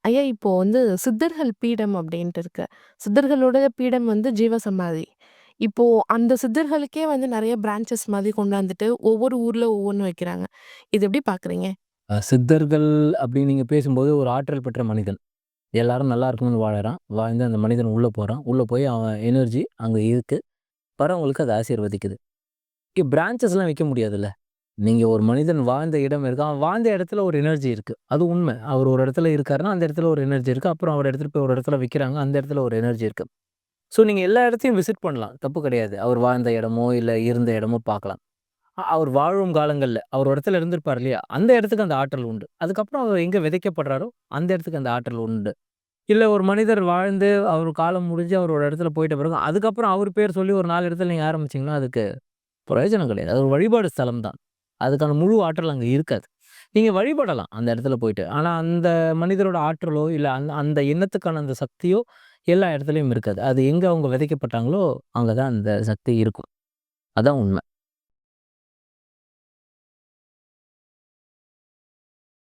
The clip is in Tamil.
ஐயா இப்போ வந்து சித்தர்கள் பீடம் அப்படின்ட்டு இருக்கு. சித்தர்களோட பீடம் வந்து ஜீவசமாதி. இப்போ அந்த சித்தர்களுக்கே வந்து நிறைய பிரான்ச்சஸ் மாதிரி கொண்டாந்துட்டு ஒவ்வொரு ஊர்ல ஒவ்வொன்று வைக்கிறாங்க. இது எப்படி பார்க்குறீங்க? சித்தர்கள் அப்படின்னு நீங்க பேசும்போது ஒரு ஆற்றல் பெற்ற மனிதன். எல்லாரும் நல்லா இருக்கணும்னு வாழறான். வாழ்ந்து அந்த மனிதன் உள்ள போறான். உள்ள போய் அவன் எனர்ஜி அங்க இருக்கு. வரவங்களுக்கு அது ஆசீர்வதிக்குது. இங்க பிரான்ச்சஸ்லாம் வைக்க முடியாதுல்ல. நீங்கள் ஒரு மனிதன் வாழ்ந்த இடம் இருக்கு. அவன் வாழ்ந்த இடத்துல ஒரு எனர்ஜி இருக்குது அது உண்மை. அவர் ஒரு இடத்துல இருக்காருன்னா, அந்த இடத்துல ஒரு எனர்ஜி இருக்குது அப்புறம் அவர் எடுத்துகிட்டு போய் ஒரு இடத்துல வைக்கிறாங்க. அந்த இடத்துல ஒரு எனர்ஜி இருக்குது ஸோ நீங்கள் எல்லா இடத்தையும் விசிட் பண்ணலாம். தப்பு கிடையாது. அவர் வாழ்ந்த இடமோ, இல்லை இருந்த இடமோ பார்க்கலாம். அவர் வாழும் காலங்களில் அவர் ஒரு இடத்துல இருந்திருப்பார் இல்லையா? அந்த இடத்துக்கு அந்த ஆற்றல் உண்டு. அதுக்கப்புறம் அவர் எங்கே விதைக்கப்படுறாரோ, அந்த இடத்துக்கு அந்த ஆற்றல் உண்டு. இல்லை ஒரு மனிதர் வாழ்ந்து, அவர் காலம் முடிஞ்சு அவர் ஒரு இடத்துல போயிட்ட பிறகு, அதுக்கப்புறம் அவர் பேர் சொல்லி ஒரு நாலு இடத்துல நீங்கள் ஆரம்பிச்சிங்கன்னா அதுக்கு பிரயோஜனம் கிடையாது. அது ஒரு வழிபாடு ஸ்தலம் தான். அதுக்கான முழு ஆற்றல் அங்கே இருக்காது. நீங்கள் வழிபடலாம் அந்த இடத்துல போயிட்டு. ஆனால் அந்த மனிதரோட ஆற்றலோ, இல்லை அந்த அந்த எண்ணத்துக்கான அந்த சக்தியோ எல்லா இடத்துலையும் இருக்காது. அது எங்கே அவங்க விதைக்கப்பட்டாங்களோ, அங்கே தான் அந்த சக்தி இருக்கும். அதான் உண்மை.